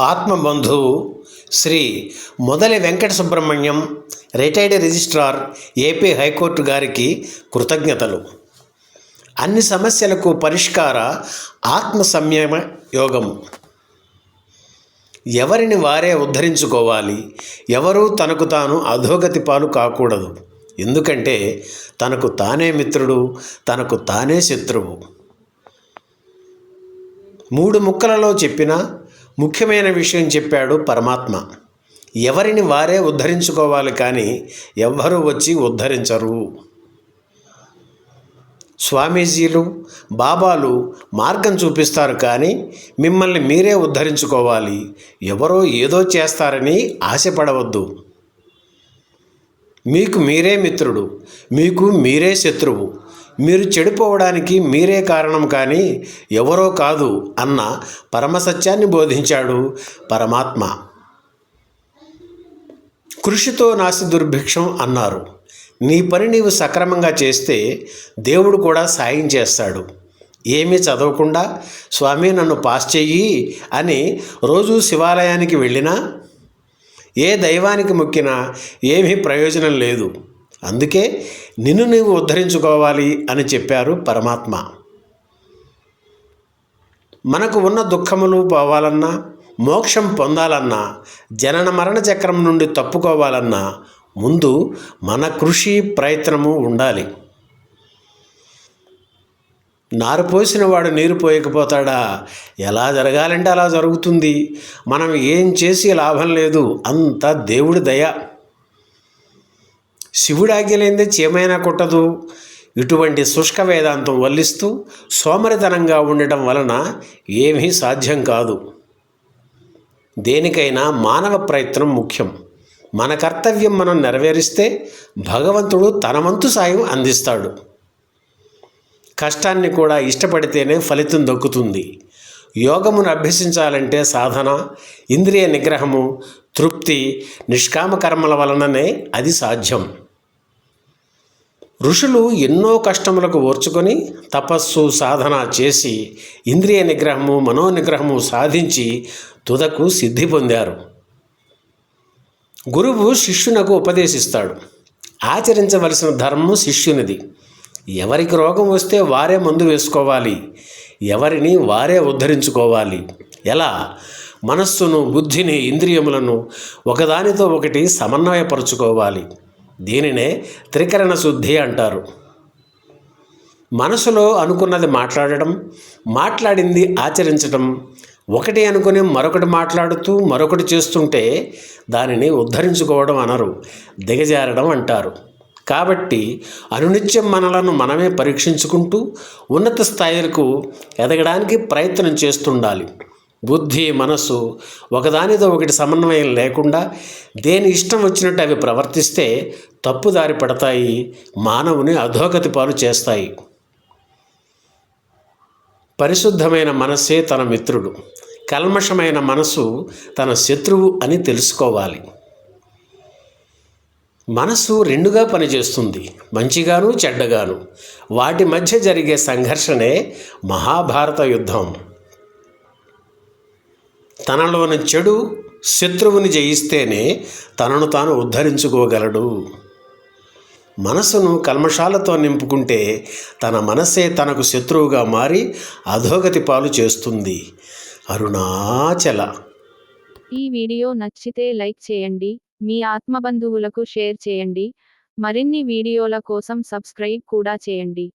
ఆత్మబంధువు Shri Modali Venkata Subrahmanyam retired registrar AP high court గారికి కృతజ్ఞతలు. అన్ని సమస్యలకు పరిష్కార ఆత్మ సంయమ యోగం. ఎవరిని వారే ఉద్ధరించుకోవాలి ఎవరూ తనకు తాను అధోగతి పాలు కాకూడదు. ఎందుకంటే తనకు తానే మిత్రుడు తనకు తానే శత్రువు. మూడు ముక్కలలో చెప్పిన ముఖ్యమైన విషయం చెప్పాడు పరమాత్మ. ఎవరిని వారే ఉద్ధరించుకోవాలి కానీ ఎవ్వరూ వచ్చి ఉద్ధరించరు. స్వామీజీలు బాబాలు మార్గం చూపిస్తారు కానీ మిమ్మల్ని మీరే ఉద్ధరించుకోవాలి. ఎవరో ఏదో చేస్తారని ఆశపడవద్దు. మీకు మీరే మిత్రుడు మీకు మీరే శత్రువు. మీరు చెడిపోవడానికి మీరే కారణం కానీ ఎవరో కాదు అన్న పరమసత్యాన్ని బోధించాడు పరమాత్మ. కృషితో నాసి దుర్భిక్షం అన్నారు. నీ పని నీవు సక్రమంగా చేస్తే దేవుడు కూడా సాయం చేస్తాడు. ఏమీ చదవకుండా స్వామి నన్ను పాస్ చెయ్యి అని రోజు శివాలయానికి వెళ్ళినా ఏ దైవానికి మొక్కినా ఏమీ ప్రయోజనం లేదు. అందుకే నిన్ను నీవు ఉద్ధరించుకోవాలి అని చెప్పారు పరమాత్మ. మనకు ఉన్న దుఃఖములు పోవాలన్నా మోక్షం పొందాలన్నా జనన మరణ చక్రం నుండి తప్పుకోవాలన్నా ముందు మన కృషి ప్రయత్నము ఉండాలి. నారు పోసిన వాడు నీరు పోయకపోతాడా? ఎలా జరగాలంటే అలా జరుగుతుంది. మనం ఏం చేసి లాభం లేదు. అంత దేవుడి దయ. శివుడు ఆజ్ఞలేందే చీమైనా కొట్టదు. ఇటువంటి శుష్క వేదాంతం వల్లిస్తూ సోమరితనంగా ఉండటం వలన ఏమీ సాధ్యం కాదు. దేనికైనా మానవ ప్రయత్నం ముఖ్యం. మన కర్తవ్యం మనం నెరవేరిస్తే భగవంతుడు తన వంతు సాయం అందిస్తాడు. కష్టాన్ని కూడా ఇష్టపడితేనే ఫలితం దక్కుతుంది. యోగమును అభ్యసించాలంటే సాధన ఇంద్రియ నిగ్రహము తృప్తి నిష్కామ కర్మల వలననే అది సాధ్యం. ఋషులు ఎన్నో కష్టములకు ఓర్చుకొని తపస్సు సాధన చేసి ఇంద్రియ నిగ్రహము మనోనిగ్రహము సాధించి తుదకు సిద్ధి పొందారు. గురువు శిష్యునకు ఉపదేశిస్తాడు. ఆచరించవలసిన ధర్మం శిష్యునిది. ఎవరికి రోగం వస్తే వారే మందు వేసుకోవాలి. ఎవరిని వారే ఉద్ధరించుకోవాలి. ఎలా? మనస్సును బుద్ధిని ఇంద్రియములను ఒకదానితో ఒకటి సమన్వయపరుచుకోవాలి. దీనినే త్రికరణ శుద్ధి అంటారు. మనసులో అనుకున్నది మాట్లాడడం మాట్లాడింది ఆచరించడం ఒకటి అనుకుని మరొకటి మాట్లాడుతూ మరొకటి చేస్తుంటే దానిని ఉద్ధరించుకోవడం అనరు దిగజారడం అంటారు. కాబట్టి అనునిత్యం మనలను మనమే పరీక్షించుకుంటూ ఉన్నత స్థాయిలకు ఎదగడానికి ప్రయత్నం చేస్తుండాలి. బుద్ధి మనసు ఒకదానితో ఒకటి సమన్వయం లేకుండా దేని ఇష్టం వచ్చినట్టు అవి ప్రవర్తిస్తే తప్పుదారి పడతాయి మానవుని అధోగతి పాలు చేస్తాయి. పరిశుద్ధమైన మనస్సే తన మిత్రుడు కల్మషమైన మనసు తన శత్రువు అని తెలుసుకోవాలి. మనసు రెండుగా పనిచేస్తుంది మంచిగాను చెడ్డగాను. వాటి మధ్య జరిగే సంఘర్షణే మహాభారత యుద్ధం. తనలోని చెడు శత్రువుని జయిస్తేనే తనను తాను ఉద్ధరించుకోగలడు. మనసును కల్మషాలతో నింపుకుంటే తన మనసే తనకు శత్రువుగా మారి అధోగతి పాలు చేస్తుంది. అరుణాచల ఈ వీడియో నచ్చితే లైక్ చేయండి మీ ఆత్మబంధువులకు షేర్ చేయండి మరిన్ని వీడియోల కోసం సబ్స్క్రైబ్ కూడా చేయండి.